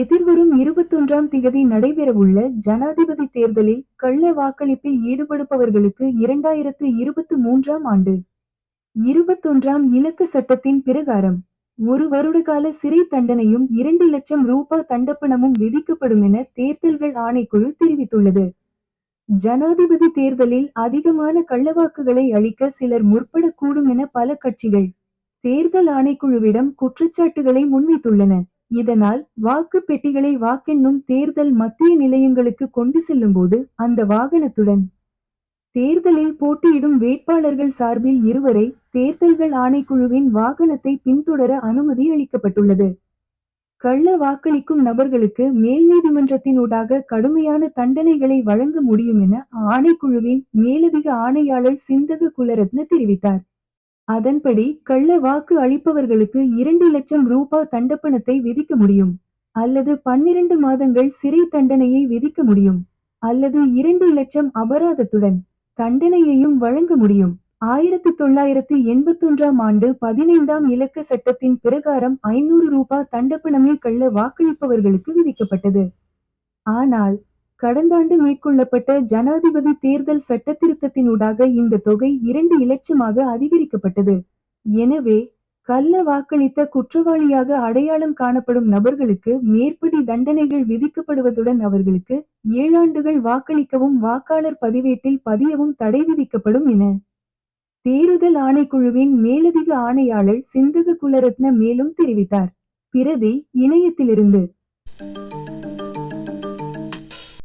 எதிர்வரும் இருபத்தொன்றாம் திகதி நடைபெறவுள்ள ஜனாதிபதி தேர்தலில் கள்ள வாக்களிப்பில் ஈடுபடுபவர்களுக்கு இரண்டாயிரத்து இருபத்து மூன்றாம் ஆண்டு. இருபத்தொன்றாம் இலக்க சட்டத்தின் பிரகாரம் ஒரு வருடகால சிறை தண்டனையும் இரண்டு லட்சம் ரூபா தண்டப்பணமும் விதிக்கப்படும் என தேர்தல்கள் ஆணைக்குழு தெரிவித்துள்ளது. ஜனாதிபதி தேர்தலில் அதிகமான கள்ளவாக்குகளை அளிக்க சிலர் முற்படக்கூடும் என பல கட்சிகள் தேர்தல் ஆணைக்குழுவிடம் குற்றச்சாட்டுகளை முன்வைத்துள்ளன. இதனால் வாக்கு பெட்டிகளை வாக்கெண்ணும் தேர்தல் மத்திய நிலையங்களுக்கு கொண்டு செல்லும்போது அந்த வாகனத்துடன் தேர்தலில் போட்டியிடும் வேட்பாளர்கள் சார்பில் இருவரை தேர்தல்கள் ஆணைக்குழுவின் வாகனத்தை பின்தொடர அனுமதி அளிக்கப்பட்டுள்ளது. கள்ள வாக்களிக்கும் நபர்களுக்கு மேல் நீதிமன்றத்தினூடாக கடுமையான தண்டனைகளை வழங்க முடியும் என ஆணைக்குழுவின் மேலதிக ஆணையாளர் சிந்தக குலரத்ன தெரிவித்தார். அதன்படி கள்ள வாக்கு அளிப்பவர்களுக்கு இரண்டு லட்சம் ரூபாய் தண்டப்பணத்தை விதிக்க முடியும். அல்லது பன்னிரண்டு மாதங்கள் சிறை தண்டனையை விதிக்க முடியும். அல்லது இரண்டு லட்சம் அபராதத்துடன் தண்டனையையும் வழங்க முடியும். ஆயிரத்தி தொள்ளாயிரத்தி எண்பத்தொன்றாம் ஆண்டு பதினைந்தாம் இலக்க சட்டத்தின் பிரகாரம் ஐநூறு ரூபாய் தண்டப்பணமே கள்ள வாக்களிப்பவர்களுக்கு விதிக்கப்பட்டது. ஆனால் கடந்த ஆண்டு மேற்கொள்ளப்பட்ட ஜனாதிபதி தேர்தல் சட்டத்திருத்தத்தினூடாக இந்த தொகை இரண்டு இலட்சமாக அதிகரிக்கப்பட்டது. எனவே கள்ள வாக்களித்த குற்றவாளியாக அடையாளம் காணப்படும் நபர்களுக்கு மேற்படி தண்டனைகள் விதிக்கப்படுவதுடன் அவர்களுக்கு ஏழாண்டுகள் வாக்களிக்கவும் வாக்காளர் பதிவேட்டில் பதியவும் தடை விதிக்கப்படும் என. தேர்தல் ஆணைக்குழுவின் மேலதிக ஆணையாளர் சிந்தக குலரத்ன மேலும் தெரிவித்தார். பிரதி இணையத்திலிருந்து